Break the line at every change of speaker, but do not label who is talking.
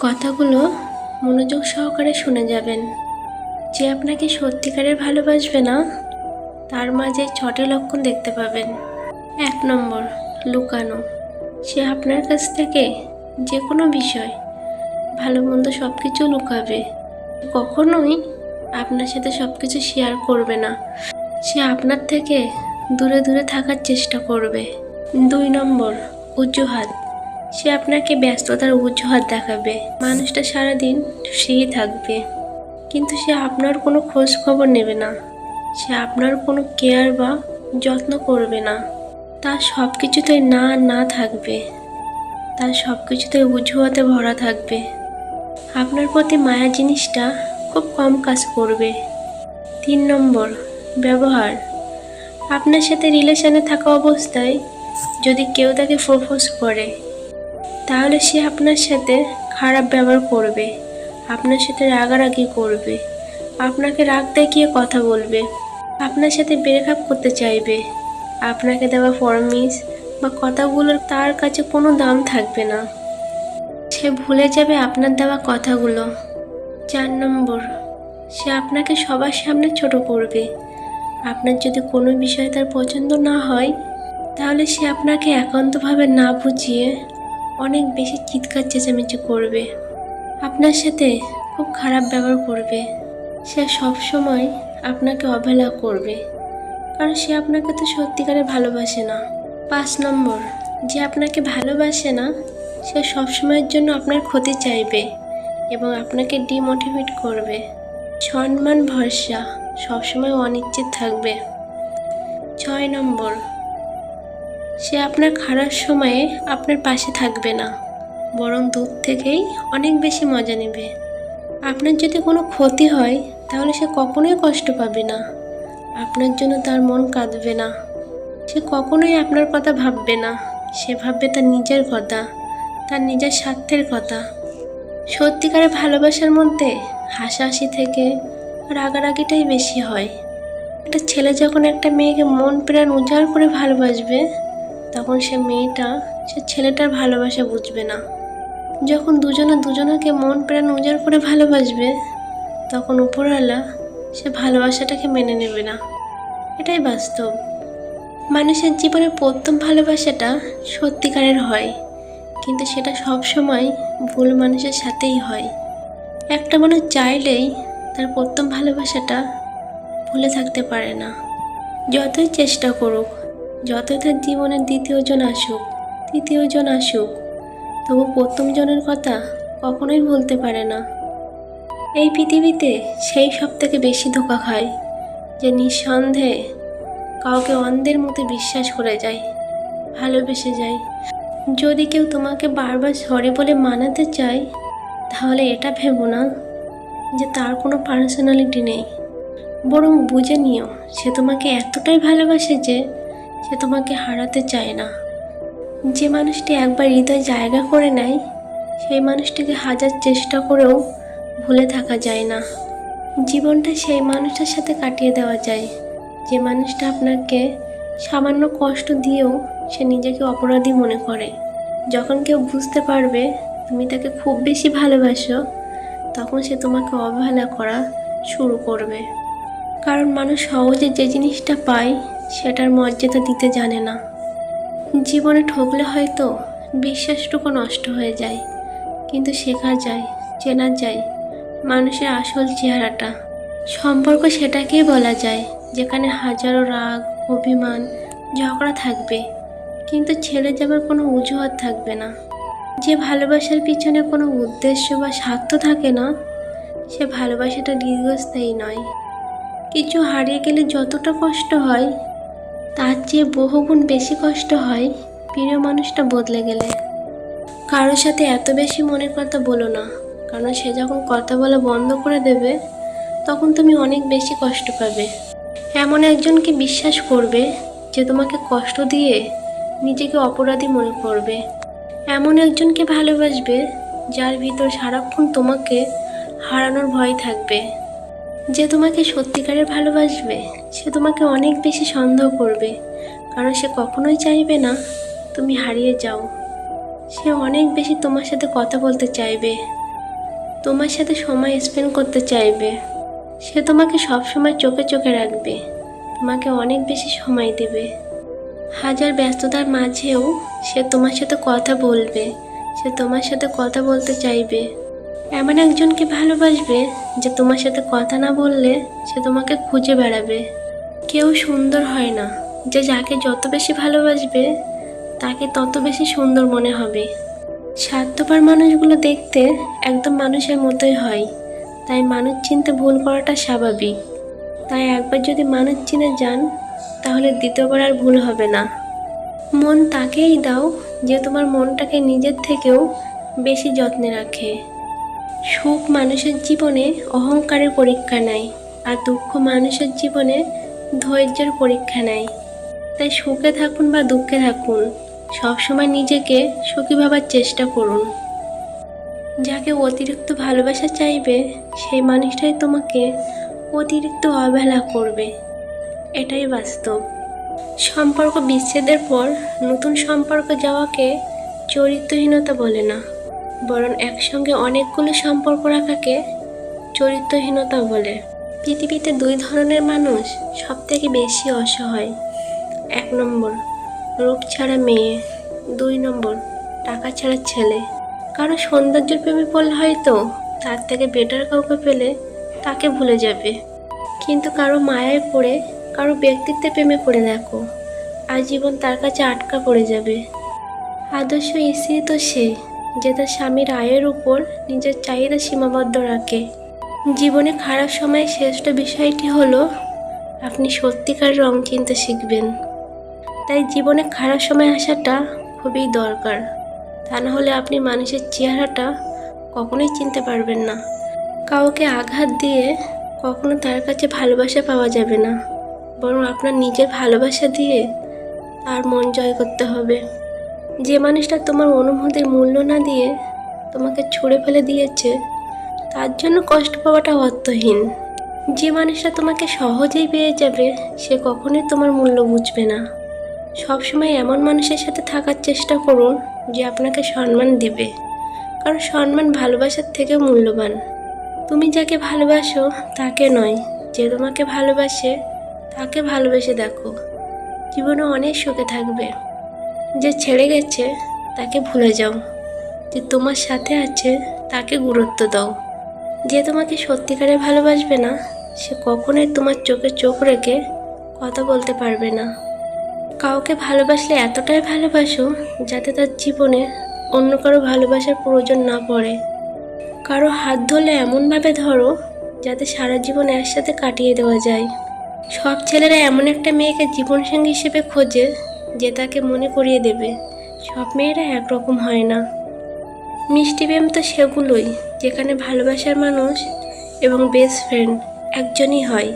কথাগুলো মনোযোগ সহকারে শুনে যাবেন। যে আপনাকে সত্যিকারের ভালোবাসবে না, তার মাঝে ছটি লক্ষণ দেখতে পাবেন। এক নম্বর, লুকানো। সে আপনার কাছ থেকে যে কোনো বিষয়, ভালো মন্দ সব কিছু লুকাবে। কখনোই আপনার সাথে সব কিছু শেয়ার করবে না। সে আপনার থেকে দূরে দূরে থাকার চেষ্টা করবে। দুই নম্বর, অজুহাত। সে আপনাকে ব্যস্ততার অজুহাত দেখাবে। মানুষটা সারাদিন ফ্রি থাকবে। কিন্তু সে আপনার কোনো খোঁজ খবর নেবে না। সে আপনার কোনো কেয়ার বা যত্ন করবে না। তার সব কিছুতেই না না থাকবে। তার সব কিছুতেই অজুহাতে ভরা থাকবে। আপনার প্রতি মায়া জিনিসটা খুব কম কাজ করবে। তিন নম্বর, ব্যবহার। আপনার সাথে রিলেশনে থাকা অবস্থায় যদি কেউ তাকে প্রপোজ করে তাহলে সে আপনার সাথে খারাপ ব্যবহার করবে। আপনার সাথে রাগারাগি করবে। আপনাকে রাগ দেখিয়ে কথা বলবে। আপনার সাথে ব্রেকআপ করতে চাইবে। আপনাকে দেওয়া ফরমিস বা কথাগুলোর তার কাছে কোনো দাম থাকবে না। সে ভুলে যাবে আপনার দেওয়া কথাগুলো। চার নম্বর, সে আপনাকে সবার সামনে ছোট করবে। আপনার যদি কোনো বিষয় তার পছন্দ না হয়, তাহলে সে আপনাকে একান্তভাবে না বুঝিয়ে অনেক বেশি চিৎকার চেঁচামেচি করবে। আপনার সাথে খুব খারাপ ব্যবহার করবে। সে সব সময় আপনাকে অবহেলা করবে। কারণ সে আপনাকে তো সত্যিকারে ভালোবাসে না। পাঁচ নম্বর, যে আপনাকে ভালোবাসে না, সে সবসময়ের জন্য আপনার ক্ষতি চাইবে এবং আপনাকে ডিমোটিভেট করবে। সম্মান, ভরসা সবসময় অনিশ্চিত থাকবে। ছয় নম্বর সে আপনার খারাপ সময়ে আপনার পাশে থাকবে না, বরং দূর থেকেই অনেক বেশি মজা নেবে। আপনার যদি কোনো ক্ষতি হয়, তাহলে সে কখনোই কষ্ট পাবে না। আপনার জন্য তার মন কাঁদবে না। সে কখনোই আপনার কথা ভাববে না। সে ভাববে তার নিজের কথা, তার নিজের স্বার্থের কথা। সত্যিকারের ভালোবাসার মধ্যে হাসাহাসি থেকে রাগারাগিটাই বেশি হয়। একটা ছেলে যখন একটা মেয়েকে মন প্রাণ উজাড় করে ভালোবাসবে তখন সে মেয়েটা, সে ছেলেটার ভালোবাসা বুঝবে না। যখন দুজনে দুজনাকে মন, প্রাণ উজাড় করে ভালোবাসবে, তখন উপরওয়ালা সে ভালোবাসাটাকে মেনে নেবে না। এটাই বাস্তব। মানুষের জীবনে প্রথম ভালোবাসাটা সত্যিকারের হয়, কিন্তু সেটা সব সময় ভুল মানুষের সাথেই হয়। একটা মানুষ চাইলেই তার প্রথম ভালোবাসাটা ভুলে থাকতে পারে না। যতই চেষ্টা করুক যতই তার জীবনের দ্বিতীয়জন আসুক তৃতীয়জন আসুক, তবু প্রথম জনের কথা কখনোই বলতে পারে না। এই পৃথিবীতে সেই সব থেকে বেশি ধোকা খায়, যে নিঃসন্দেহে কাউকে অন্ধের মতো বিশ্বাস করে যায়, ভালোবেসে যায়। যদি কেউ তোমাকে বারবার সরি বলে মানাতে চায়, তাহলে এটা ভেবো না যে তার কোনো পার্সোনালিটি নেই। বরং বুঝে নিও, সে তোমাকে এতটাই ভালোবাসে যে সে তোমাকে হারাতে চায় না। যে মানুষটি একবার হৃদয় জায়গা করে নেয়, সেই মানুষটিকে হাজার চেষ্টা করেও ভুলে থাকা যায় না। জীবনটা সেই মানুষটার সাথে কাটিয়ে দেওয়া যায়। যে মানুষটা আপনাকে সামান্য কষ্ট দিয়েও সে নিজেকে অপরাধী মনে করে। যখন কেউ বুঝতে পারবে তুমি তাকে খুব বেশি ভালোবাসো, তখন সে তোমাকে অবহেলা করা শুরু করবে। কারণ মানুষ সহজে যে জিনিসটা পায় সেটার মর্যাদা দিতে জানে না। জীবনে ঠকলে হয়তো বিশ্বাসটুকু নষ্ট হয়ে যায়, কিন্তু শেখা যায় চেনা যায় মানুষের আসল চেহারাটা। সম্পর্ক সেটাকেই বলা যায়, যেখানে হাজারো রাগ, অভিমান, ঝগড়া থাকবে, কিন্তু ছেড়ে যাবার কোনো অজুহাত থাকবে না। যে ভালোবাসার পিছনে কোনো উদ্দেশ্য বা স্বার্থ থাকে না, সে ভালোবাসাটা দীর্ঘস্থায়ী নয়। কিছু হারিয়ে গেলে যতটা কষ্ট হয় তার চেয়ে বহুগুণ বেশি কষ্ট হয় প্রিয় মানুষটা বদলে গেলে। কারোর সাথে এত বেশি মনের কথা বলো না, কারণ সে যখন কথা বলা বন্ধ করে দেবে, তখন তুমি অনেক বেশি কষ্ট পাবে। এমন একজনকে বিশ্বাস করবে যে তোমাকে কষ্ট দিয়ে নিজেকে অপরাধী মনে করবে। এমন একজনকে ভালোবাসবে যার ভিতর সারাক্ষণ তোমাকে হারানোর ভয় থাকবে। যে তোমাকে সত্যিকারের ভালোবাসবে, সে তোমাকে অনেক বেশি সন্দেহ করবে। কারণ সে কখনোই চাইবে না তুমি হারিয়ে যাও। সে অনেক বেশি তোমার সাথে কথা বলতে চাইবে, তোমার সাথে সময় স্পেন্ড করতে চাইবে। সে তোমাকে সবসময় চোখে চোখে রাখবে, তোমাকে অনেক বেশি সময় দেবে। হাজার ব্যস্ততার মাঝেও সে তোমার সাথে কথা বলবে, সে তোমার সাথে কথা বলতে চাইবে। এমন একজনকে ভালোবাসবে যে তোমার সাথে কথা না বললে সে তোমাকে খুঁজে বেড়াবে। কেউ সুন্দর হয় না। যে যাকে যত বেশি ভালোবাসবে, তাকে তত বেশি সুন্দর মনে হবে। স্বার্থপর মানুষগুলো দেখতে একদম মানুষের মতোই হয়। তাই মানুষ চিনতে ভুল করাটা স্বাভাবিক। তাই একবার যদি মানুষ চিনে যান, তাহলে দ্বিতীয়বার আর ভুল হবে না। মন তাকেই দাও যে তোমার মনটাকে নিজের থেকেও বেশি যত্নে রাখে। সুখ মানুষের জীবনে অহংকারের পরীক্ষা নেয় আর দুঃখ মানুষের জীবনে ধৈর্যের পরীক্ষা নেয় তাই সুখে থাকুন বা দুঃখে থাকুন, সবসময় নিজেকে সুখী ভাবার চেষ্টা করুন। যাকে অতিরিক্ত ভালোবাসা চাইবে, সেই মানুষটাই তোমাকে অতিরিক্ত অবহেলা করবে। এটাই বাস্তব। সম্পর্ক বিচ্ছেদের পর নতুন সম্পর্ক যাওয়াকে চরিত্রহীনতা বলে না। বরং একসঙ্গে অনেকগুলো সম্পর্ক রাখাকে চরিত্রহীনতা বলে। পৃথিবীতে দুই ধরনের মানুষ সব থেকে বেশি অসহায়। এক নম্বর, রূপ ছাড়া মেয়ে। দুই নম্বর, টাকা ছাড়া ছেলে। কারও সৌন্দর্যের প্রেমে পড়লে হয়তো তার থেকে বেটার কাউকে পেলে তাকে ভুলে যাবে। কিন্তু কারও মায়ায় পড়ে, কারও ব্যক্তিত্বের প্রেমে পড়ে দেখো, আজীবন তার কাছে আটকা পড়ে যাবে। আদর্শ স্ত্রী তো সে। যে তার স্বামীর আয়ের উপর নিজের চাহিদা সীমাবদ্ধ রাখে। জীবনে খারাপ সময়ে শ্রেষ্ঠ বিষয়টি হলো, আপনি সত্যিকার রং চিনতে শিখবেন। তাই জীবনে খারাপ সময় আসাটা খুবই দরকার। তা না হলে আপনি মানুষের চেহারাটা কখনোই চিনতে পারবেন না। কাউকে আঘাত দিয়ে কখনো তার কাছে ভালোবাসা পাওয়া যাবে না। বরং আপনার নিজের ভালোবাসা দিয়ে তার মন জয় করতে হবে। যে মানুষটা তোমার অনুভূতির মূল্য না দিয়ে তোমাকে ছুঁড়ে ফেলে দিয়েছে, তার জন্য কষ্ট পাওয়াটা অর্থহীন। যে মানুষটা তোমাকে সহজেই পেয়ে যাবে, সে কখনোই তোমার মূল্য বুঝবে না। সবসময় এমন মানুষের সাথে থাকার চেষ্টা করুন, যে আপনাকে সম্মান দেবে। কারণ সম্মান ভালোবাসার থেকেও মূল্যবান। তুমি যাকে ভালোবাসো, তাকে নয়, যে তোমাকে ভালোবাসে, তাকে ভালোবেসে দেখো। জীবনে অনেক সুখে থাকবে। যে ছেড়ে গেছে, তাকে ভুলে যাও। যে তোমার সাথে আছে, তাকে গুরুত্ব দাও। যে তোমাকে সত্যিকারে ভালোবাসবে না, সে কখনোই তোমার চোখে চোখ রেখে কথা বলতে পারবে না। কাউকে ভালোবাসলে এতটাই ভালোবাসো, যাতে তার জীবনে অন্য কারও ভালোবাসার প্রয়োজন না পড়ে। কারও হাত ধরলে এমনভাবে ধরো, যাতে সারা জীবন একসাথে কাটিয়ে দেওয়া যায়। সব ছেলেরা এমন একটা মেয়েকে জীবনসঙ্গী হিসেবে খোঁজে যে তাকে মনে করিয়ে দেবে। সব মেয়েরা একরকম হয় না। মিষ্টি প্রেম তো সেগুলোই, যেখানে ভালোবাসার মানুষ এবং বেস্ট ফ্রেন্ড একজনই হয়।